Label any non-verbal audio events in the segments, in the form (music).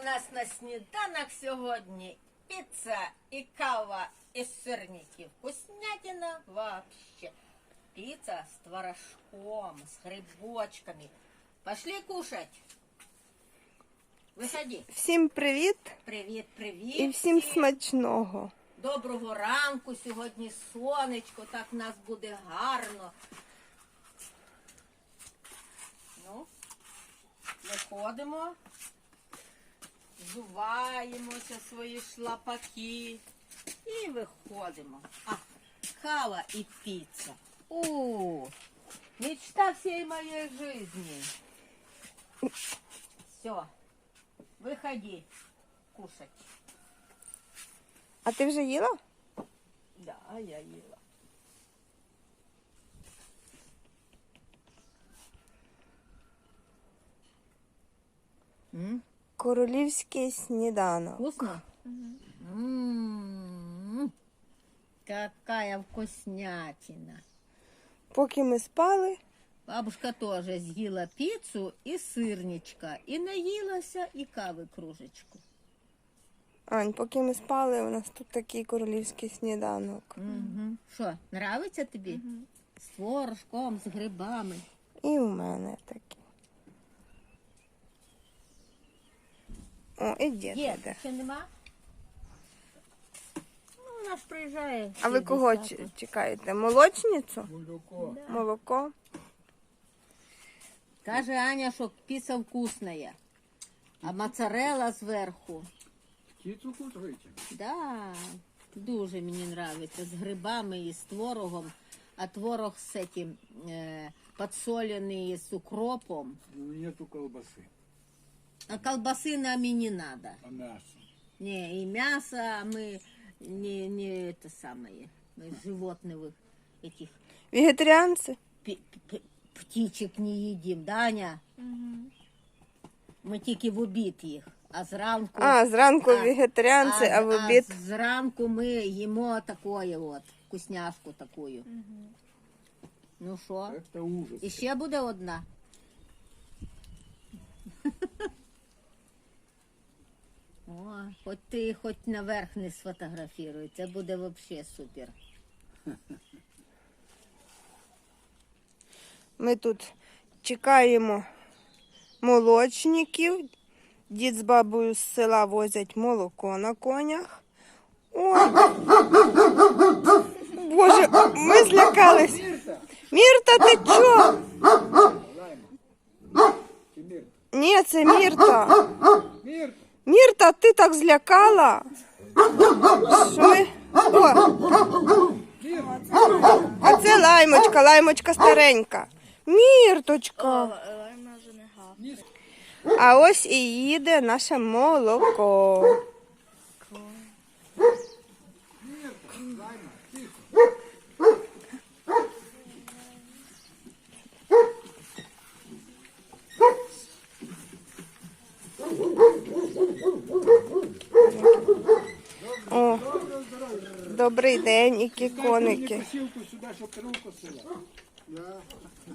в нас на сніданок сьогодні піца і кава із сирників. Вкуснятина вообще. Піца з творожком, з грибочками. Пошли кушать. Виходи. Всім привіт Привіт, привіт. і всім смачного. Доброго ранку. Сьогодні сонечко, так в нас буде гарно. Ну, виходимо, взуваємося свої шлапаки і виходимо. А, кава і піца. У, мечта всей моей жизни. Все, выходи кушать. А ти вже їла? Да, я їла. М? Королівський сніданок. Вкусно? М, Какая вкуснятина. Поки ми спали, Бабушка тоже з'їла піцу і сирничка, і наїлася, і кави кружечку. Ань, поки ми спали, у нас тут такий королівський сніданок. Угу. Що, нравиться тобі? З творожком, з грибами. І у мене такий. О, і дід Є, ще нема? Ну, вона ж приїжджає. А ви кого 60-ту. ч- чекаєте? Молочницю? Молоко. Молоко? Каже Аня, що піца вкусная. А моцарелла зверху. Птицу кушаете? Да, дуже мені нравиться. З грибами і з творогом. А творог з этим е, подсолений з укропом. Ну, нету колбасы, А колбаси нам і не надо. а мясо. Не, и мясо мы не, не это самое, мы животных этих Вегетаріанці? пи- пи- птичек не едим, да, Аня? Ми тільки в обід їх, а зранку... А, зранку а- вегетаріанці, а в обід. А зранку ми їмо такое от, вкусняшку такую. Ну що? Это ужас. І ще буде одна. О, хоч ти хоч наверх не сфотографіруй, це буде взагалі супер. Ми тут чекаємо молочників. Дід з бабою з села возять молоко на конях. Ой! Боже, ми злякались. Мірта, ти чо? Ні, це Мірта. Мирта! Мірта, ти так злякала. Що ми... О, а це лаймочка, лаймочка старенька. Мірточка. А ось і їде наше молоко. Добрий день, які коники. Мені посилку сюди, щоб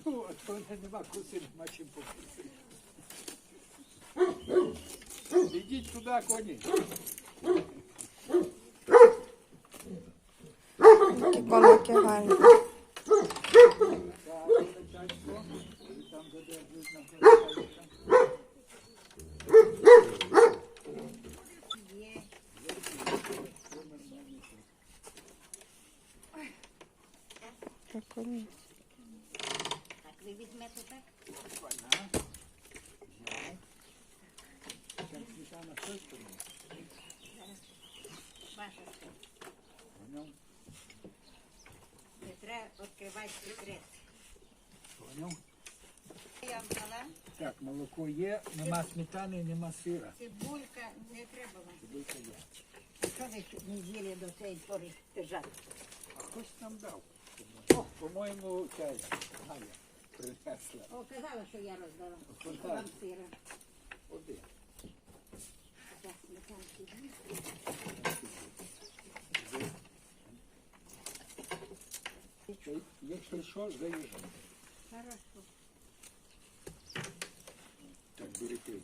Ну, а то нема кусити, нема чим покусити. Ідіть туди, коні. Які коники гарні. Прикольно. Так, ви візьмете так? Ваша Поняв? Не треба відкривати секрет. Поняв? Я вам дала Так, молоко є, нема сметани, нема сира. цибулька, не треба вам. Цибулька є. Що ви неділі до цієї пори держати? А хтось нам дав. О, по-моєму, чай. Галя принесла. О, казала, що я роздала. Фонтан. Вам сира. Один. Так, сметанки. Якщо що, заїжджай. Хорошо. Так, бери пиво.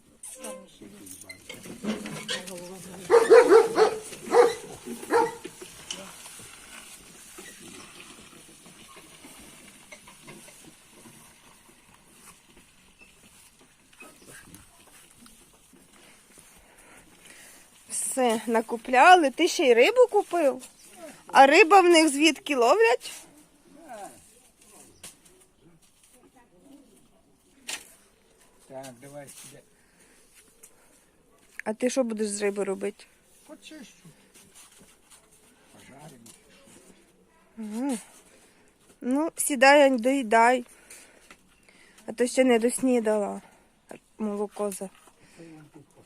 Все, накупляли. Ти ще й рибу купив? А риба в них звідки ловлять? Так, давай сюди. А ти що будеш з риби робити? Почищу. Пожаримо. Ну, сідай, Ань, доїдай. А то ще не доснідала. Молоко за...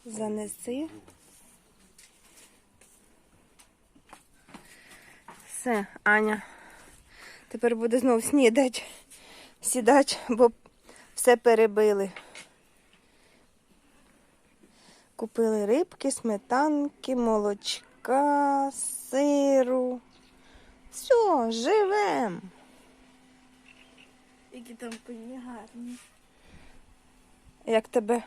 занеси. Все, Аня. Тепер буде знов снідати. Сідати, бо все перебили. Купили рибки, сметанки, молочка, сиру. Все, живем. Які там коні гарні. Як тебе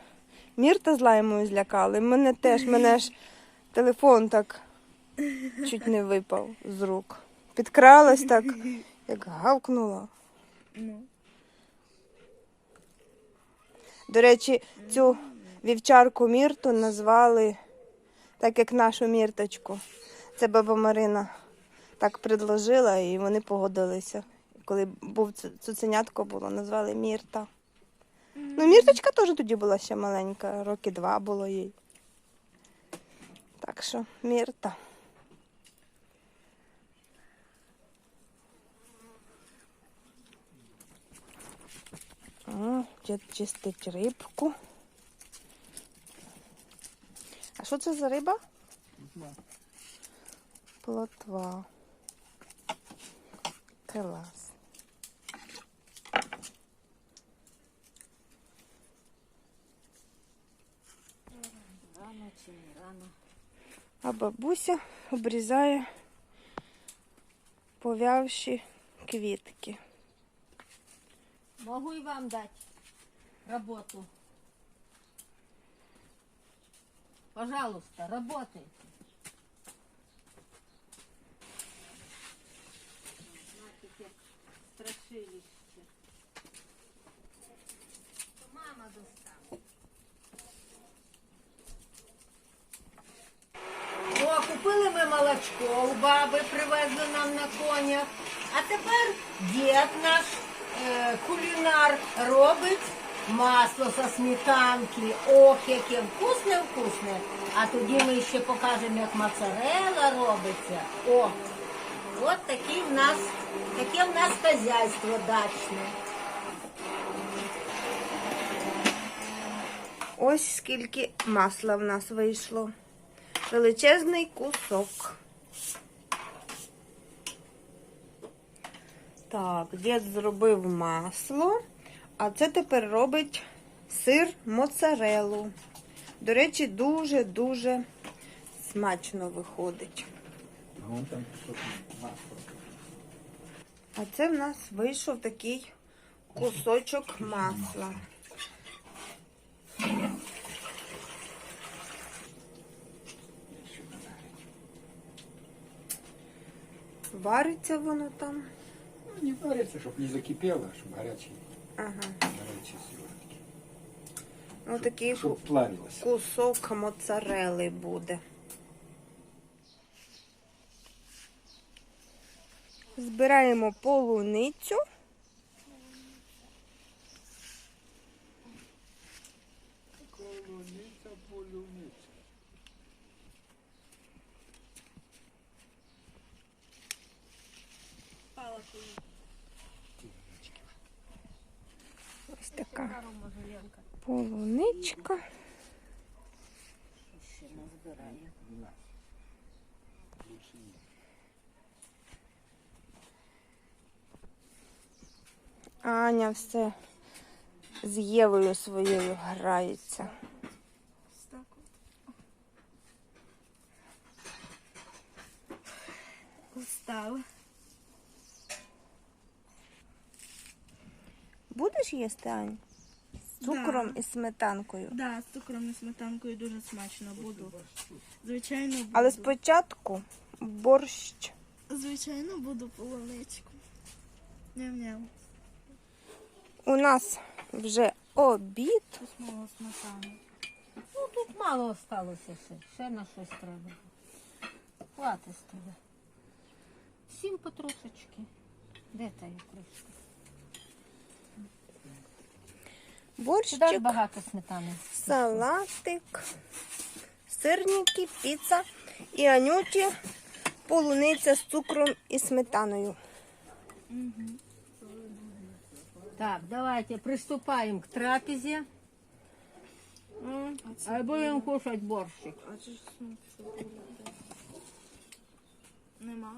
Мірта з лаймою злякали, мене теж, мене ж (laughs) телефон так чуть не випав з рук. Підкралась (laughs) так, як гавкнула. Ну. До речі, цю вівчарку Мірту назвали так, як нашу мірточку. Це баба Марина так предложила і вони погодилися. Коли був цуценятко було, назвали Мірта. Ну, Мірточка теж тоді була ще маленька, роки два було їй. Так що Мірта. О, чистить рибку. А що це за риба? Плотва. Клас. Рано чи не рано. А бабуся обрізає повявші квітки. Могу и вам дать работу. Пожалуйста, работайте. Знаете, страшилище. Мама достала. О, купили ми молочко у баби, привезли нам на конях. А тепер дід наш кулінар робить масло со сметанки. Ох, яке вкусне, вкусне. А тоді ми ще покажемо, як моцарелла робиться. О, от такі в нас, таке в нас хазяйство дачне. Ось скільки масла в нас вийшло. Величезний кусок. Так, дід зробив масло, а це тепер робить сир моцарелу. До речі, дуже-дуже смачно виходить. А це в нас вийшов такий кусочок масла. Вариться воно там. Ну, не варится, чтобы не закипело, чтобы горячий, Ага. горячий сыворотки. Ось такий Чтобы ку- плавилось. кусок моцарели буде. Збираємо полуницю. Полуничка. ще назбирає. Аня все з Євою своєю грається. Устала. Будеш їсти, Ань? Цукром Да. і сметанкою. Да, з цукром і сметанкою дуже смачно буду. Звичайно, буду. Але спочатку борщ. Звичайно, буду полуничку. Ням-ням. У нас вже обід. Ну тут мало осталося ще. Ще на щось треба. Хватить з тебе. Всім потрошечки. Де та ікрушка? Сюди Борщик, багато сметани. салатик, сирники, піца і Анюті полуниця з цукром і сметаною. Так, давайте приступаем к трапезе. М, А будем кушать борщик. А чи ж що буде? Нема?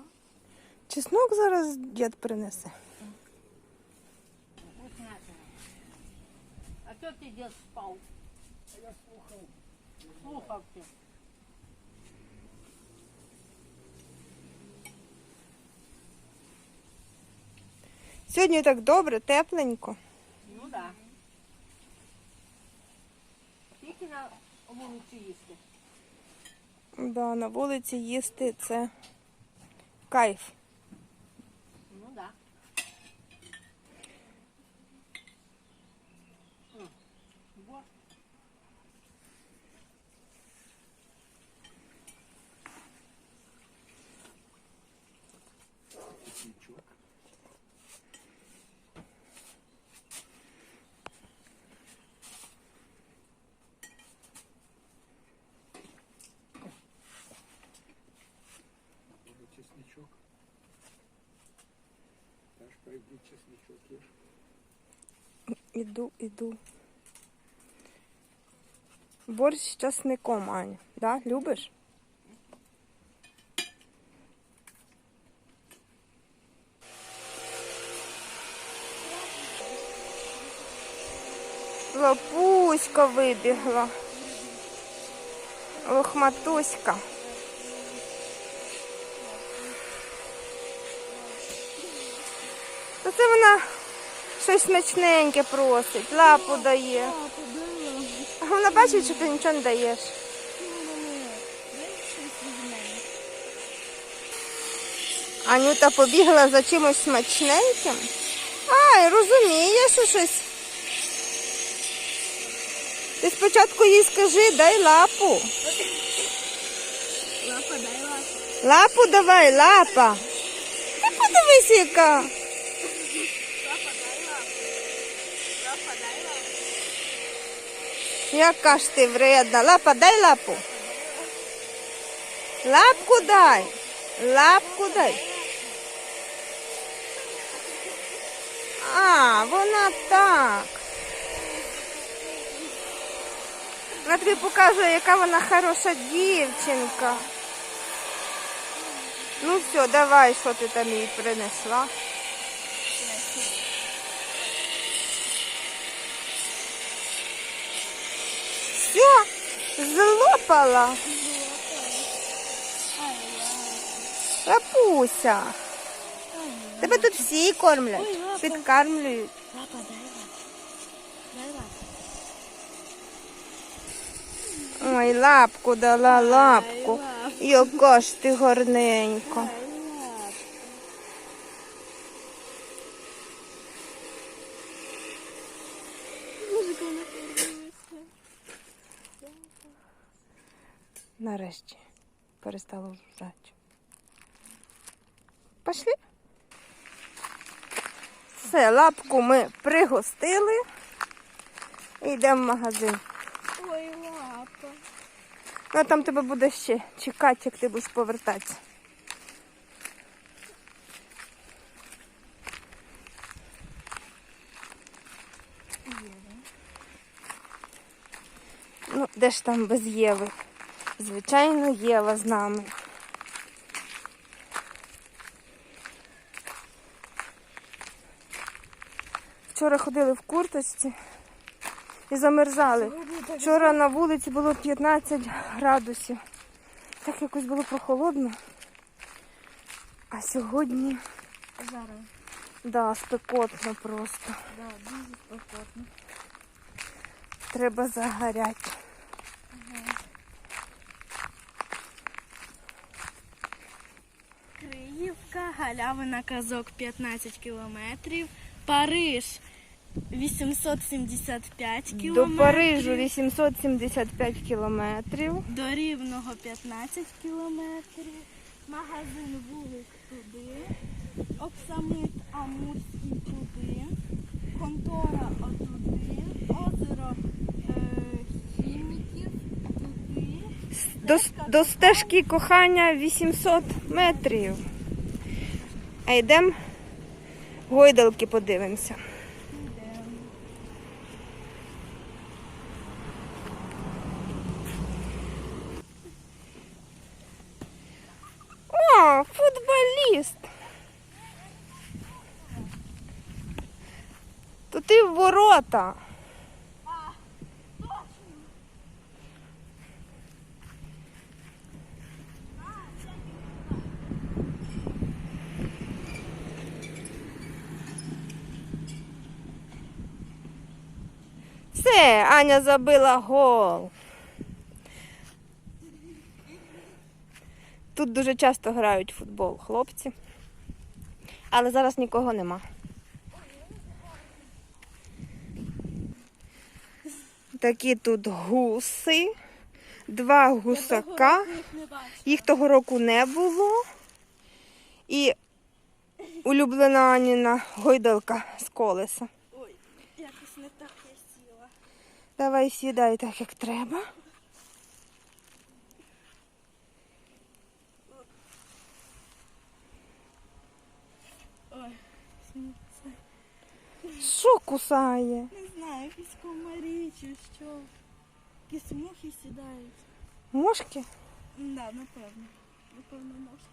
Чеснок зараз дід принесе. А что ты дед спал? Я слухал. Слухал ты. Сьогодні так добре, тепленько. Ну да. Тільки на вулиці їсти. Да, на вулиці їсти це кайф. Пойди чесничок. Іду, іду. Борщ з часником, Аня. Да? Любиш? Лапуська вибігла. Лохматуська. Це вона щось смачненьке просить, лапу дає. А вона бачить, що ти нічого не даєш. Анюта побігла за чимось смачненьким. Ай, розуміє, що щось. Ти спочатку їй скажи, дай лапу. Лапа, дай лапу. Лапу давай, лапа. Ти подивись, яка. Лапа, дай лапу. Лапа, дай лапу. Яка ж ти вредна. Лапа, дай лапу. Лапку дай. Лапку дай. А, вона так. Вона тобі показує, яка вона хороша дівчинка. Ну все, давай, що ти там їй принесла. Все, злопала. Лапуся. Тебе тут всі кормлять, підкармлюють. Ой, лапку дала, лапку. Яка ж ти гарненька. Музика не Нарешті перестала жужжати. Пошли. Все, лапку ми пригостили. І йдемо в магазин. Ой, лапа. Ну, там тебе буде ще чекати, як ти будеш повертатися. Ну, де ж там без Єви? Звичайно, Єва з нами. Вчора ходили в курточці і замерзали. Вчора на вулиці було 15 градусів. Так якось було прохолодно. А сьогодні, Зараз. да, спекотно просто. Да, дуже спокійно. треба загоряти. Криївка, Галявина, Казок 15 кілометрів. Париж 875 кілометрів. До Парижу 875 кілометрів. До Рівного 15 кілометрів. Магазин вулик туди. Оксамит Амурський туди. Контора отуди. Озеро е, хіміків туди. До, до стежки кохання 800 метрів. А йдемо гойдалки подивимося. О, футболіст. Тут і в ворота. Аня забила гол. Тут дуже часто грають в футбол хлопці. Але зараз нікого нема. Такі тут гуси, два гусака. Їх того року не було. І улюблена Аніна гойдалка з колеса. Ой, якось не так я сіла. Давай сідай так, як треба. Що кусає? не знаю, якісь комарі чи що. Якісь мухи сідають. Мошки? Да, напевно. Напевно, може.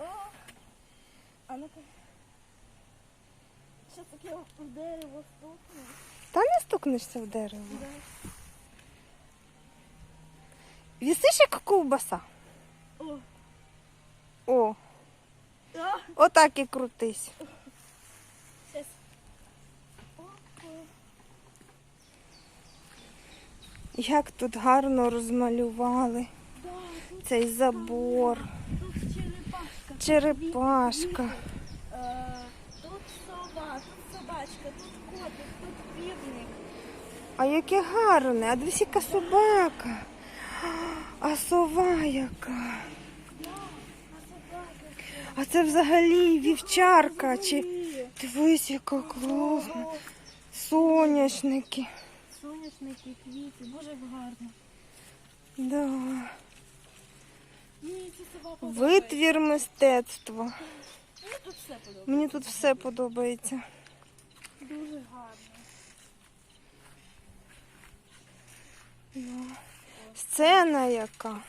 О! А ну-ка. Що таке в дерево стукне? Та не стукнешся в дерево. Да. Вісиш як ковбаса. О! О, А! отак і крутись. Щас. О, о. Як тут гарно розмалювали Да, тут, цей забор, тут черепашка. черепашка. ві- Е, Тут сова, тут собачка, тут котик, тут півник. А яке гарне, а дивись, яка собака. А сова яка. А це взагалі вівчарка. Чи дивись, яка класна. Соняшники. Соняшники, квіти, дуже гарно. Да. Витвір мистецтва. Мені тут все подобається. Мені тут все подобається. Дуже гарно. Сцена яка.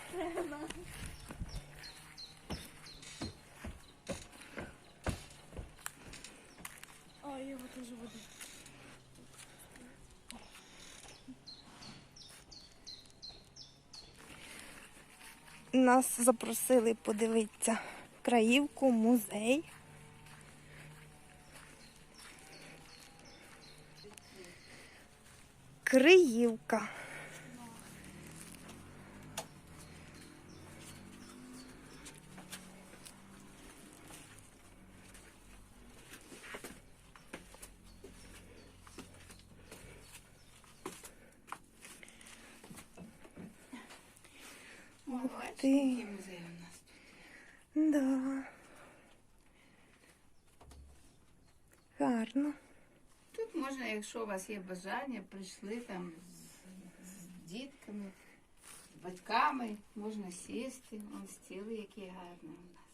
Ой, його теж води. Нас запросили подивитися краївку, музей. Криївка. Ти. Да. Гарно. Тут можна, якщо у вас є бажання, прийшли там з, з дітками, з батьками, можна сісти, Вон стіли, які гарні у нас.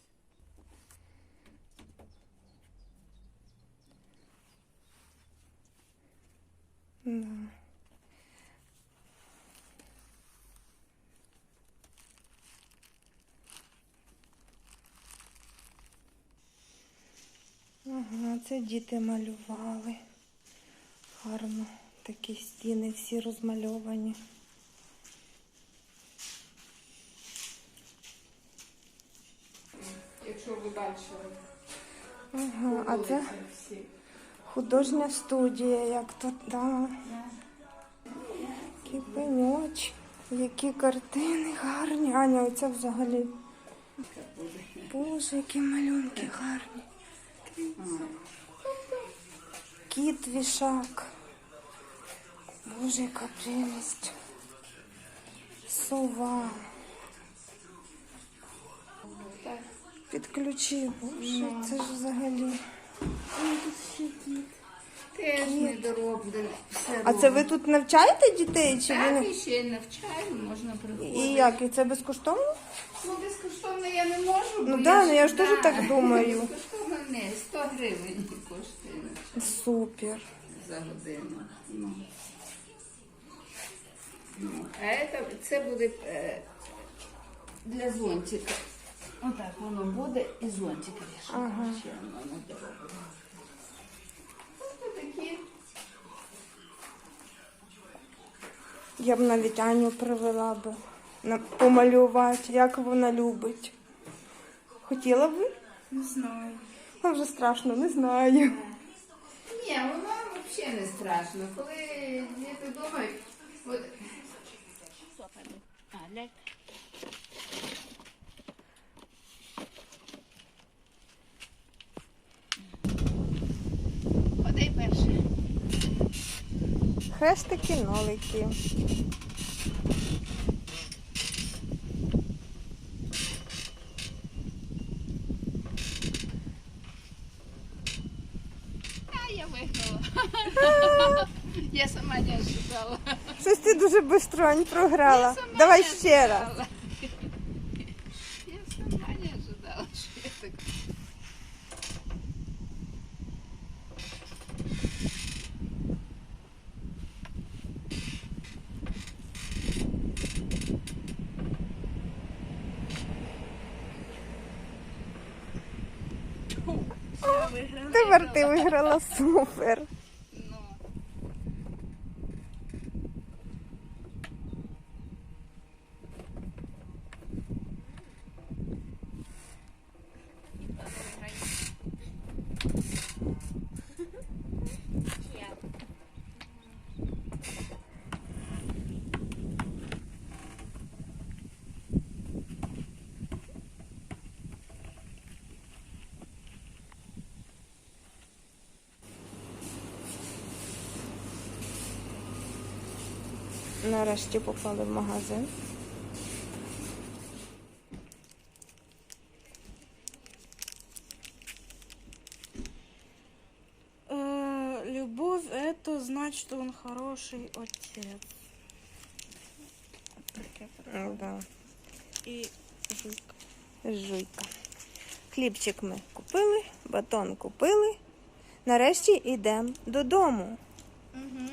Да. Це діти малювали. Гарно. Такі стіни всі розмальовані. Якщо ви бачили, Ага, а це всі. Художня студія, як тут, да. Які пеньочки, які картини гарні. Аня, оця взагалі. Боже, які малюнки гарні. Кіт вішак. Боже, яка прелість. Сова. Підключи, боже, це ж взагалі. Теж недороблене. Все А це ви тут навчаєте дітей? Чи ви Так, не... і ще навчаю, можна приходити. І як? І це безкоштовно? Ну, безкоштовно я не можу. Ну да, я ну я ж теж так думаю. (laughs) Безкоштовно не, 100 гривень коштує Супер. за годину. Ну. Ну, а це, це буде е, для зонтика. Отак воно буде і зонтик. Ага. Ще воно не дороблено. Такі. Я б навіть Аню привела би на помалювати, як вона любить. Хотіла б ви? Не знаю. А вже страшно, не знаю. Ні, воно взагалі не страшно. Коли діти думають, от Хрестики, нолики. А я виграла. (laughs) Я сама не ожидала. Щось ти дуже швидко програла. Давай ще раз. ожидала. Я сама не ожидала, що я так. Тепер ти виграла супер. Нарешті попали в магазин. Э, любовь это значит, что он хороший отец. Таке Ну, да. І жуйка. Жуйка. Хлібчик ми купили, батон купили. Нарешті йдемо додому. Угу.